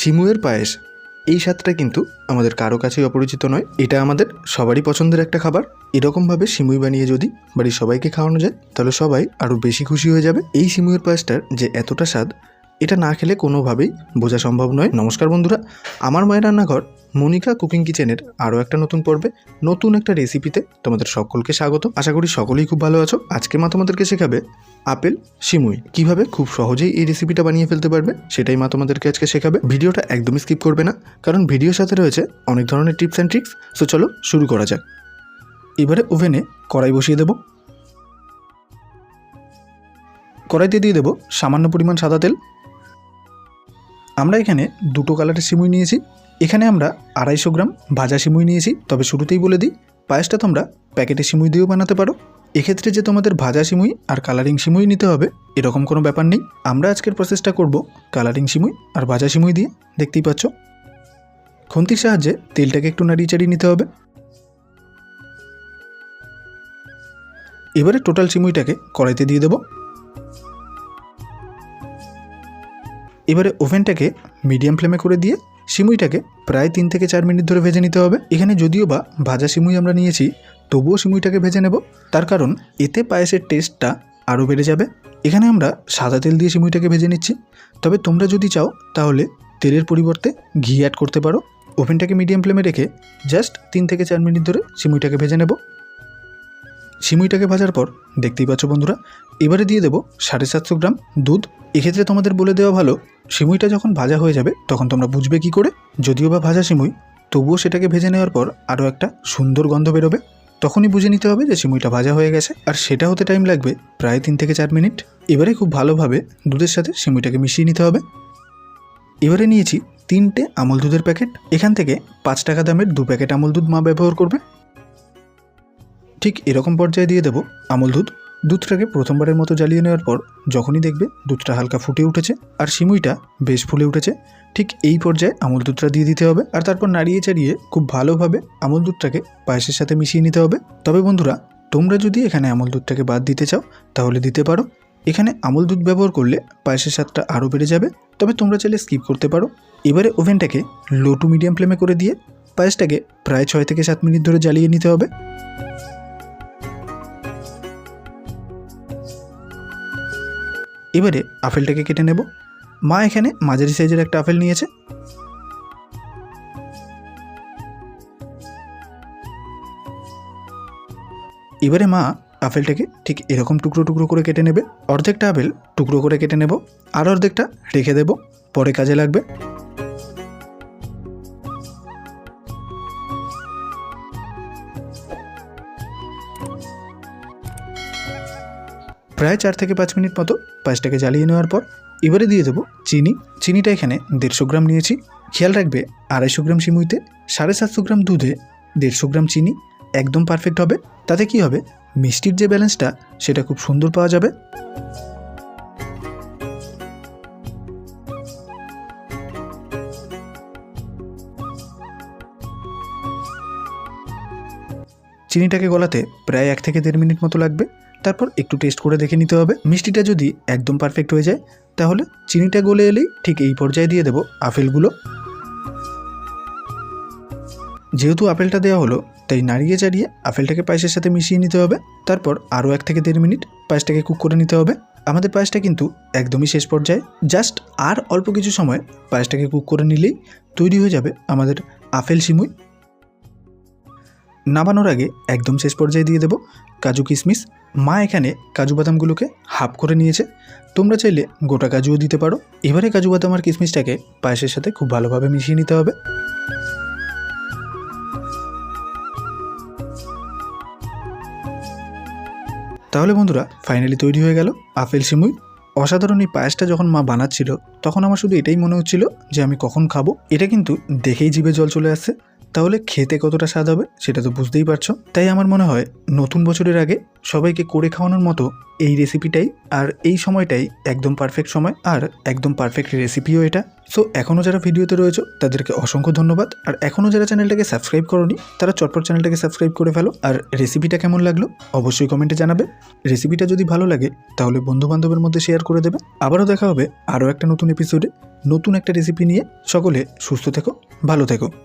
শিমুয়ের পায়েস। এই স্বাদটা কিন্তু আমাদের কারও কাছেই অপরিচিত নয়। এটা আমাদের সবারই পছন্দের একটা খাবার। এরকমভাবে সিমুই বানিয়ে যদি বাড়ির সবাইকে খাওয়ানো যায়, তাহলে সবাই আরও বেশি খুশি হয়ে যাবে। এই সিমুয়ের পায়েসটার যে এতটা স্বাদ, এটা না খেলে কোনোভাবেই বোঝা সম্ভব নয়। নমস্কার বন্ধুরা, আমার মায়ের রান্নাঘর মনিকা কুকিং কিচেনের আরও একটা নতুন পর্বে, নতুন একটা রেসিপিতে তোমাদের সকলকে স্বাগত। আশা করি সকলেই খুব ভালো আছো। আজকে মা তোমাদেরকে শেখাবে আপেল, সিমুই। কীভাবে খুব সহজেই এই রেসিপিটা বানিয়ে ফেলতে পারবে, সেটাই মা তোমাদেরকে আজকে শেখাবে। ভিডিওটা একদমই স্কিপ করবে না, কারণ ভিডিওর সাথে রয়েছে অনেক ধরনের টিপস অ্যান্ড ট্রিক্স। সো চলো শুরু করা যাক। এবারে ওভেনে কড়াই বসিয়ে দেবো। কড়াইতে দিয়ে দেবো সামান্য পরিমাণ সাদা তেল। আমরা এখানে দুটো কালারের সিমুই নিয়েছি। এখানে আমরা আড়াইশো গ্রাম ভাজা সিমুই নিয়েছি, তবে শুরুতেই বলে দিই, পায়েসটা তোমরা প্যাকেটে সিমুই দিয়েও বানাতে পারো। এক্ষেত্রে যে তোমাদের ভাজা সিমুই আর কালারিং সিমুই নিতে হবে, এরকম কোনো ব্যাপার নেই। আমরা আজকের প্রসেসটা করব কালারিং সিমুই আর ভাজা সিমুই দিয়ে, দেখতেই পাচ্ছ? খুন্তির সাহায্যে তেলটাকে একটু নাড়িয়ে চাড়িয়ে নিতে হবে। এবারে টোটাল সিমুইটাকে কড়াইতে দিয়ে দেবো। এবারে ওভেনটাকে মিডিয়াম ফ্লেমে করে দিয়ে সিমুইটাকে প্রায় তিন থেকে চার মিনিট ধরে ভেজে নিতে হবে। এখানে যদিও বা ভাজা সিমুই আমরা নিয়েছি, তবুও সিমুইটাকে ভেজে নেব। তার কারণ এতে পায়েসের টেস্টটা আরও বেড়ে যাবে। এখানে আমরা সাদা তেল দিয়ে সিমুইটাকে ভেজে নিচ্ছি। তবে তোমরা যদি চাও, তাহলে তেলের পরিবর্তে ঘি অ্যাড করতে পারো। ওভেনটাকে মিডিয়াম ফ্লেমে রেখে জাস্ট তিন থেকে চার মিনিট ধরে সিমুইটাকে ভেজে নেব। সিমুইটাকে ভাজার পর দেখতেই পাচ্ছ বন্ধুরা, এবারে দিয়ে দেবো সাড়ে সাতশো গ্রাম দুধ। এক্ষেত্রে তোমাদের বলে দেওয়া ভালো সিমুইটা যখন ভাজা হয়ে যাবে, তখন তোমরা বুঝবে কি করে। যদিও বা ভাজা সিমুই, তবুও সেটাকে ভেজে নেওয়ার পর আরও একটা সুন্দর গন্ধ বেরোবে। তখনই বুঝে নিতে হবে যে সিমুইটা ভাজা হয়ে গেছে। আর সেটা হতে টাইম লাগবে প্রায় তিন থেকে চার মিনিট। এবারে খুব ভালোভাবে দুধের সাথে সিমুইটাকে মিশিয়ে নিতে হবে। এবারে নিয়েছি তিনটে আমল দুধের প্যাকেট। এখান থেকে পাঁচ টাকা দামের দু প্যাকেট আমল দুধ মা ব্যবহার করবে। ঠিক এরকম পর্যায়ে দিয়ে দেবো আমল দুধ। দুধটাকে প্রথমবারের মতো জ্বালিয়ে নেওয়ার পর যখনই দেখবে দুধটা হালকা ফুটে উঠেছে আর সিমুইটা বেশ ফুলে উঠেছে, ঠিক এই পর্যায়ে আমল দুধটা দিয়ে দিতে হবে আর তারপর নাড়িয়ে চাড়িয়ে খুব ভালোভাবে আমল দুধটাকে পায়েসের সাথে মিশিয়ে নিতে হবে। তবে বন্ধুরা, তোমরা যদি এখানে আমল দুধটাকে বাদ দিতে চাও, তাহলে দিতে পারো। এখানে আমল দুধ ব্যবহার করলে পায়েসের স্বাদটা আরও বেড়ে যাবে, তবে তোমরা চাইলে স্কিপ করতে পারো। এবারে ওভেনটাকে লো টু মিডিয়াম ফ্লেমে করে দিয়ে পায়েসটাকে প্রায় ছয় থেকে সাত মিনিট ধরে জ্বালিয়ে নিতে হবে। এবারে আপেলটাকে কেটে নেব। মা এখানে মাঝারি সাইজের একটা আপেল নিয়েছে। এবারে মা আপেলটাকে ঠিক এরকম টুকরো টুকরো করে কেটে নেবে। অর্ধেকটা আপেল টুকরো করে কেটে নেব। আর অর্ধেকটা রেখে দেব। পরে কাজে লাগবে। প্রায় চার থেকে পাঁচ মিনিট মতো পায়েসটাকে জ্বালিয়ে নেওয়ার পর এবারে দিয়ে দেবো চিনি। চিনিটা এখানে দেড়শো গ্রাম নিয়েছি। খেয়াল রাখবে, আড়াইশো গ্রাম সিমুইতে সাড়ে সাতশো গ্রাম দুধে দেড়শো গ্রাম চিনি একদম পারফেক্ট হবে। তাতে কি হবে? মিষ্টির যে ব্যালেন্সটা, সেটা খুব সুন্দর পাওয়া যাবে। চিনিটাকে গলাতে প্রায় এক থেকে দেড় মিনিট মতো লাগবে। তারপর একটু টেস্ট করে দেখে নিতে হবে। মিষ্টিটা যদি একদম পারফেক্ট হয়ে যায়, তাহলে চিনিটা গলে এলেই ঠিক এই পর্যায়ে দিয়ে দেবো আপেলগুলো। যেহেতু আপেলটা দেওয়া হলো, তাই নাড়িয়ে চাড়িয়ে আপেলটাকে পায়েসের সাথে মিশিয়ে নিতে হবে। তারপর আরও এক থেকে দেড় মিনিট পায়েসটাকে কুক করে নিতে হবে। আমাদের পায়েসটা কিন্তু একদমই শেষ পর্যায়ে। জাস্ট আর অল্প কিছু সময় পায়েসটাকে কুক করে নিলেই তৈরি হয়ে যাবে আমাদের আপেল সিমুই। নামানোর আগে একদম শেষ পর্যায়ে দিয়ে দেবো কাজু কিশমিশ। মা এখানে কাজু বাদামগুলোকে হাফ করে নিয়েছে। তোমরা চাইলে গোটা কাজুও দিতে পারো। এবারে কাজু বাদাম আর কিশমিশটাকে পায়েসের সাথে খুব ভালোভাবে মিশিয়ে নিতে হবে। তাহলে বন্ধুরা ফাইনালি তৈরি হয়ে গেল আপেল সিমুই। অসাধারণ এই পায়েসটা যখন মা বানাচ্ছিল, তখন আমার শুধু এটাই মনে হচ্ছিল যে আমি কখন খাব। এটা কিন্তু দেখেই জিভে জল চলে আসছে। তাহলে খেতে কতটা স্বাদ হবে সেটা তো বুঝতেই পারছ। তাই আমার মনে হয় নতুন বছরের আগে সবাইকে করে খাওয়ানোর মতো এই রেসিপিটাই আর এই সময়টাই একদম পারফেক্ট সময় আর একদম পারফেক্ট রেসিপিও এটা। সো এখনও যারা ভিডিওতে রয়েছে, তাদেরকে অসংখ্য ধন্যবাদ। আর এখনও যারা চ্যানেলটাকে সাবস্ক্রাইব করনি, তারা চটপট চ্যানেলটাকে সাবস্ক্রাইব করে ফেলো। আর রেসিপিটা কেমন লাগল, অবশ্যই কমেন্টে জানাবে। রেসিপিটা যদি ভালো লাগে, তাহলে বন্ধু বান্ধবের মধ্যে শেয়ার করে দেবে। আবারও দেখা হবে আরও একটা নতুন এপিসোডে নতুন একটা রেসিপি নিয়ে। সকলে সুস্থ থেকো, ভালো থেকো।